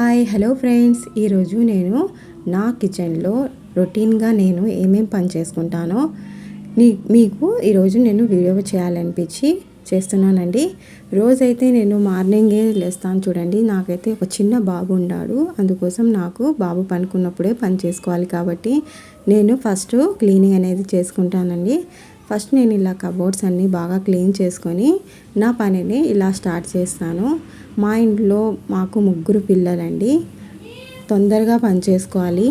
Hi hello friends. ఈరోజు నేను నా కిచెన్లో రొటీన్గా నేను ఏమేం పని చేసుకుంటానో నీ మీకు ఈరోజు నేను వీడియో చేయాలనిపించి చేస్తున్నానండి. రోజైతే నేను మార్నింగే లేస్తాను చూడండి. నాకైతే ఒక చిన్న బాబు ఉన్నాడు. అందుకోసం నాకు బాబు పనుకున్నప్పుడే పని చేసుకోవాలి కాబట్టి నేను ఫస్ట్ క్లీనింగ్ అనేది చేసుకుంటానండి. ఫస్ట్ నేను ఇలా కబోర్డ్స్ అన్నీ బాగా క్లీన్ చేసుకొని నా పనిని ఇలా స్టార్ట్ చేస్తాను. మా ఇంట్లో మాకు ముగ్గురు పిల్లలండి. తొందరగా పని చేసుకోవాలి.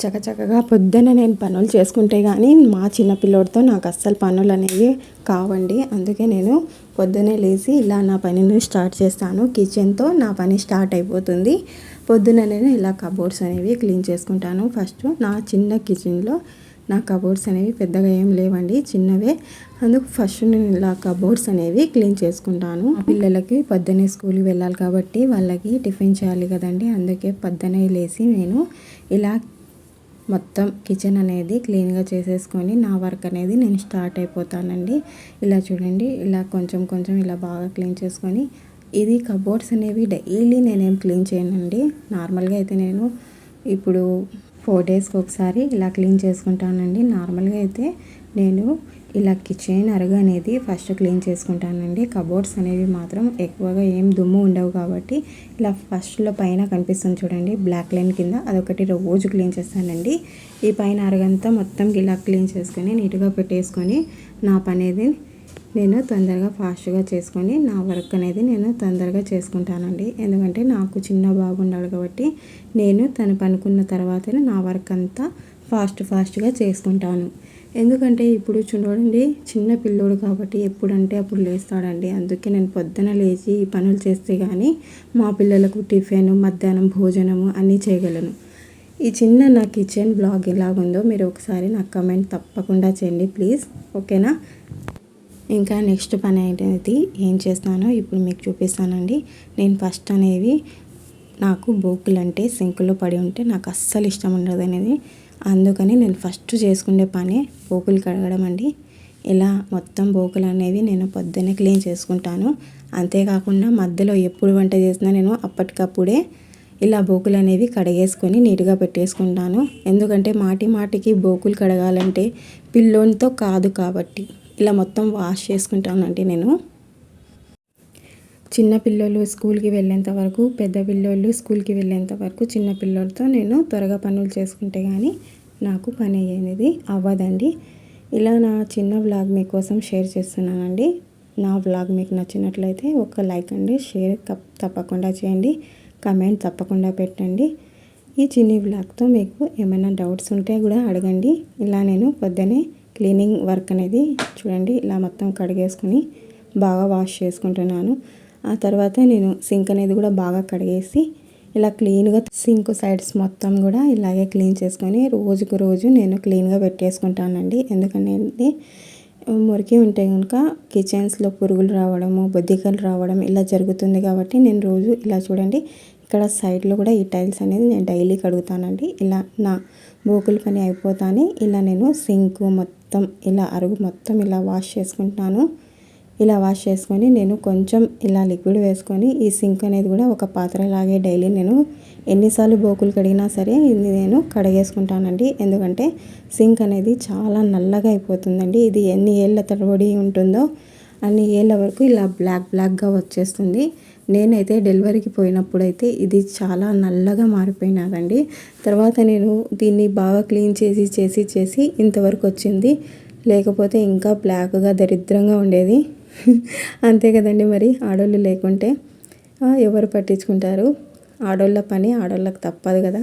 చకచకగా పొద్దున్న నేను పనులు చేసుకుంటే కానీ మా చిన్న పిల్లోడితో నాకు అస్సలు పనులు అనేవి కావండి. అందుకే నేను పొద్దునే లేచి ఇలా నా పనిని స్టార్ట్ చేస్తాను. కిచెన్తో నా పని స్టార్ట్ అయిపోతుంది. పొద్దున నేను ఇలా కబోర్డ్స్ అనేవి క్లీన్ చేసుకుంటాను. ఫస్ట్ నా చిన్న కిచెన్లో నా కబోర్డ్స్ అనేవి పెద్దగా ఏం లేవండి చిన్నవే. అందుకు ఫస్ట్ నేను ఇలా కబోర్డ్స్ అనేవి క్లీన్ చేసుకుంటాను. పిల్లలకి పొద్దున్నే స్కూల్కి వెళ్ళాలి కాబట్టి వాళ్ళకి టిఫిన్ చేయాలి కదండి. అందుకే పొద్దునే లేచి నేను ఇలా మొత్తం కిచెన్ అనేది క్లీన్గా చేసేసుకొని నా వర్క్ అనేది నేను స్టార్ట్ అయిపోతానండి. ఇలా చూడండి ఇలా కొంచెం కొంచెం ఇలా బాగా క్లీన్ చేసుకొని ఇది కబోర్డ్స్ అనేవి డైలీ నేనేం క్లీన్ చేయనండి. నార్మల్గా అయితే నేను ఇప్పుడు ఫోర్ డేస్కి ఒకసారి ఇలా క్లీన్ చేసుకుంటానండి. నార్మల్గా అయితే నేను ఇలా కిచెన్ అరుగు అనేది ఫస్ట్ క్లీన్ చేసుకుంటానండి. కబోర్డ్స్ అనేవి మాత్రం ఎక్కువగా ఏం దుమ్ము ఉండవు కాబట్టి ఇలా ఫస్ట్లో పైన కనిపిస్తుంది చూడండి బ్లాక్ లైన్ కింద అదొకటి రోజు క్లీన్ చేస్తానండి. ఈ పైన అరగంతా మొత్తం ఇలా క్లీన్ చేసుకొని నీట్గా పెట్టేసుకొని నా పనేది నేను తొందరగా ఫాస్ట్గా చేసుకొని నా వర్క్ అనేది నేను తొందరగా చేసుకుంటానండి. ఎందుకంటే నాకు చిన్న బాబు ఉన్నాడు కాబట్టి నేను తను పనుకున్న తర్వాతనే నా వర్క్ అంతా ఫాస్ట్ ఫాస్ట్గా చేసుకుంటాను. ఎందుకంటే ఇప్పుడు చూడండి చిన్న పిల్లోడు కాబట్టి ఎప్పుడంటే అప్పుడు లేస్తాడండి. అందుకే నేను పొద్దున లేచి ఈ పనులు చేస్తే కానీ మా పిల్లలకు టిఫిన్ మధ్యాహ్నం భోజనము అన్నీ చేయగలను. ఈ చిన్న నా కిచెన్ బ్లాగ్ ఎలాగుందో మీరు ఒకసారి నాకు కమెంట్ తప్పకుండా చేయండి ప్లీజ్. ఓకేనా? ఇంకా నెక్స్ట్ పని అనేది ఏం చేస్తానో ఇప్పుడు మీకు చూపిస్తానండి. నేను ఫస్ట్ అనేవి నాకు బోకులు అంటే సింకులో పడి ఉంటే నాకు అస్సలు ఇష్టం ఉండదు అనేది. అందుకని నేను ఫస్ట్ చేసుకునే పని బోకులు కడగడం అండి. ఇలా మొత్తం బోకులు అనేవి నేను పొద్దున్నే క్లీన్ చేసుకుంటాను. అంతేకాకుండా మధ్యలో ఎప్పుడు వంట చేసినా నేను అప్పటికప్పుడే ఇలా బోకులు అనేవి కడిగేసుకొని నీట్గా పెట్టేసుకుంటాను. ఎందుకంటే మాటి మాటికి బోకులు కడగాలంటే పిల్లోనితో కాదు కాబట్టి. ఇలా మొత్తం వాష్ చేసుకుంటానండి నేను. చిన్న పిల్లలు స్కూల్కి వెళ్ళేంత వరకు పెద్ద పిల్లలు స్కూల్కి వెళ్ళేంత వరకు చిన్న పిల్లలతో నేను త్వరగా పనులు చేసుకుంటే కానీ నాకు పని అనేది అవ్వదండి. ఇలా నా చిన్న వ్లాగ్ మీకోసం షేర్ చేస్తున్నానండి. నా వ్లాగ్ మీకు నచ్చినట్లయితే ఒక లైక్ అండి షేర్ తప్పకుండా చేయండి. కమెంట్ తప్పకుండా పెట్టండి. ఈ చిన్ని వ్లాగ్తో మీకు ఏమైనా డౌట్స్ ఉంటే కూడా అడగండి. ఇలా నేను పొద్దునే క్లీనింగ్ వర్క్ అనేది చూడండి ఇలా మొత్తం కడిగేసుకొని బాగా వాష్ చేసుకుంటున్నాను. ఆ తర్వాత నేను సింక్ అనేది కూడా బాగా కడిగేసి ఇలా క్లీన్గా సింక్ సైడ్స్ మొత్తం కూడా ఇలాగే క్లీన్ చేసుకొని రోజుకు రోజు నేను క్లీన్గా పెట్టేసుకుంటానండి. ఎందుకంటే మురికి ఉంటే కనుక కిచెన్స్లో పురుగులు రావడము బొద్దికలు రావడం ఇలా జరుగుతుంది కాబట్టి నేను రోజు ఇలా చూడండి ఇక్కడ సైడ్లో కూడా ఈ టైల్స్ అనేది నేను డైలీ కడుగుతానండి. ఇలా నా బోకుల పని అయిపోతానే ఇలా నేను సింక్ మొత్తం ఇలా అరుగు మొత్తం ఇలా వాష్ చేసుకుంటాను ఇలా వాష్ చేసుకొని నేను కొంచెం ఇలా లిక్విడ్ వేసుకొని ఈ సింక్ అనేది కూడా ఒక పాత్రలాగే డైలీ నేను ఎన్నిసార్లు బోకులు కడిగినా సరే ఇది నేను కడిగేసుకుంటానండి. ఎందుకంటే సింక్ అనేది చాలా నల్లగా అయిపోతుందండి. ఇది ఎన్ని ఏళ్ళ తరబడి ఉంటుందో అన్ని ఏళ్ళ వరకు ఇలా బ్లాక్ బ్లాక్గా వచ్చేస్తుంది. నేనైతే డెలివరీకి పోయినప్పుడైతే ఇది చాలా నల్లగా మారిపోయినదండి. తర్వాత నేను దీన్ని బాగా క్లీన్ చేసి చేసి చేసి ఇంతవరకు వచ్చింది. లేకపోతే ఇంకా బ్లాక్గా దరిద్రంగా ఉండేది. అంతే కదండి మరి ఆడోళ్ళు లేకుంటే. ఎవరు పట్టించుకుంటారు? ఆడోళ్ళ పని ఆడోళ్ళకి తప్పదు కదా.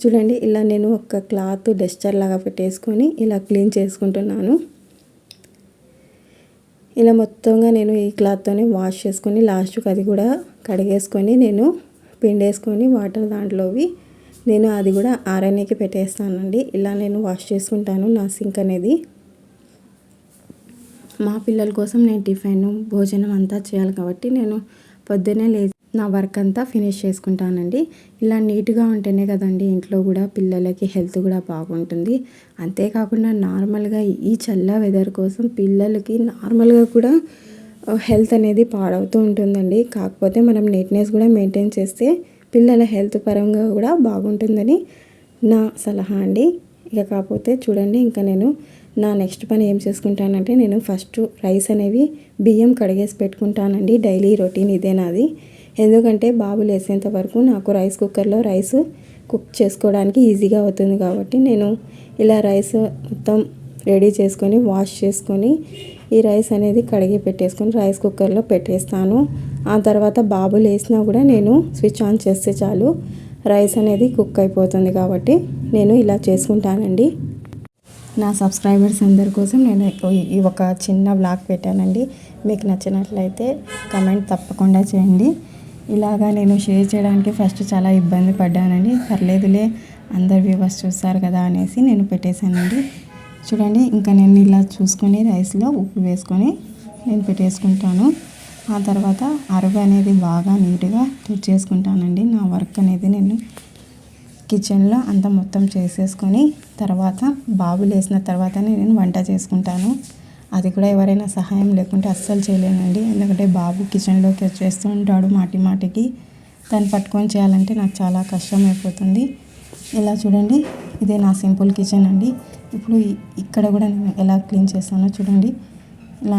చూడండి ఇలా నేను ఒక క్లాత్ డస్టర్ లాగా పెట్టేసుకొని ఇలా క్లీన్ చేసుకుంటున్నాను. ఇలా మొత్తంగా నేను ఈ క్లాత్తోనే వాష్ చేసుకొని లాస్ట్కి అది కూడా కడిగేసుకొని నేను పిండేసుకొని వాటర్ దాంట్లోవి నేను అది కూడా ఆరనేకి పెట్టేస్తానండి. ఇలా నేను వాష్ చేసుకుంటాను నా సింక్ అనేది. మా పిల్లల కోసం నేను టిఫిన్ భోజనం అంతా చేయాలి కాబట్టి నేను పొద్దున్నే లేచి నా వర్క్ అంతా ఫినిష్ చేసుకుంటానండి. ఇలా నీట్గా ఉంటేనే కదండి ఇంట్లో కూడా పిల్లలకి హెల్త్ కూడా బాగుంటుంది. అంతేకాకుండా నార్మల్గా ఈ చల్ల వెదర్ కోసం పిల్లలకి నార్మల్గా కూడా హెల్త్ అనేది పాడవుతూ ఉంటుందండి. కాకపోతే మనం నీట్నెస్ కూడా మెయింటైన్ చేస్తే పిల్లల హెల్త్ పరంగా కూడా బాగుంటుందని నా సలహా అండి. ఇక కాకపోతే చూడండి ఇంకా నేను నా నెక్స్ట్ పని ఏం చేసుకుంటానంటే నేను ఫస్ట్ రైస్ అనేవి బియ్యం కడిగేసి పెట్టుకుంటానండి. డైలీ రొటీన్ ఇదే నాది. ఎందుకంటే బాబు లేసేంత వరకు నాకు రైస్ కుక్కర్లో రైస్ కుక్ చేసుకోవడానికి ఈజీగా అవుతుంది కాబట్టి నేను ఇలా రైస్ మొత్తం రెడీ చేసుకొని వాష్ చేసుకొని ఈ రైస్ అనేది కడిగి పెట్టేసుకొని రైస్ కుక్కర్లో పెట్టేస్తాను. ఆ తర్వాత బాబు లేసినా కూడా నేను స్విచ్ ఆన్ చేస్తే చాలు రైస్ అనేది కుక్ అయిపోతుంది కాబట్టి నేను ఇలా చేసుకుంటానండి. నా సబ్స్క్రైబర్స్ అందరి కోసం నేను ఈ ఒక చిన్న బ్లాగ్ పెట్టానండి. మీకు నచ్చినట్లయితే కమెంట్ తప్పకుండా చేయండి. ఇలాగా నేను షేర్ చేయడానికి ఫస్ట్ చాలా ఇబ్బంది పడ్డానండి. పర్లేదులే అందరు వ్యూవర్స్ చూస్తారు కదా అనేసి నేను పెట్టేశానండి. చూడండి ఇంకా నేను ఇలా చూసుకొని రైస్లో ఉప్పు వేసుకొని నేను పెట్టేసుకుంటాను. ఆ తర్వాత అరుగు అనేది బాగా నీట్గా తుడిచేసుకుంటానండి నా వర్క్ అనేది నేను కిచెన్లో అంతా మొత్తం చేసేసుకొని తర్వాత బాబు లేసిన తర్వాతనే నేను వంట చేసుకుంటాను. అది కూడా ఎవరైనా సహాయం లేకుంటే అస్సలు చేయలేనండి. ఎందుకంటే బాబు కిచెన్లోకి వచ్చేస్తూ ఉంటాడు మాటి మాటికి. దాన్ని పట్టుకొని చేయాలంటే నాకు చాలా కష్టం అయిపోతుంది ఇలా చూడండి ఇదే నా సింపుల్ కిచెన్ అండి. ఇప్పుడు ఇక్కడ కూడా నేను ఎలా క్లీన్ చేస్తానో చూడండి. ఇలా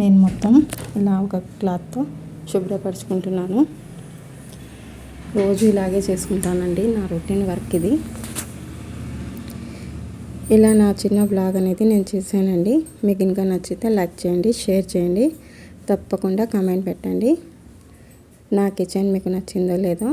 నేను మొత్తం ఇలా ఒక క్లాత్తో శుభ్రపరచుకుంటున్నాను. రోజు ఇలాగే చేసుకుంటానండి నా రొటీన్ వర్క్ ఇది. ఇలా నా చిన్న బ్లాగ్ అనేది నేను చేశానండి. మీకు ఇంకా నచ్చితే లైక్ చేయండి షేర్ చేయండి. తప్పకుండా కమెంట్ పెట్టండి. నా కిచెన్ మీకు నచ్చిందో లేదో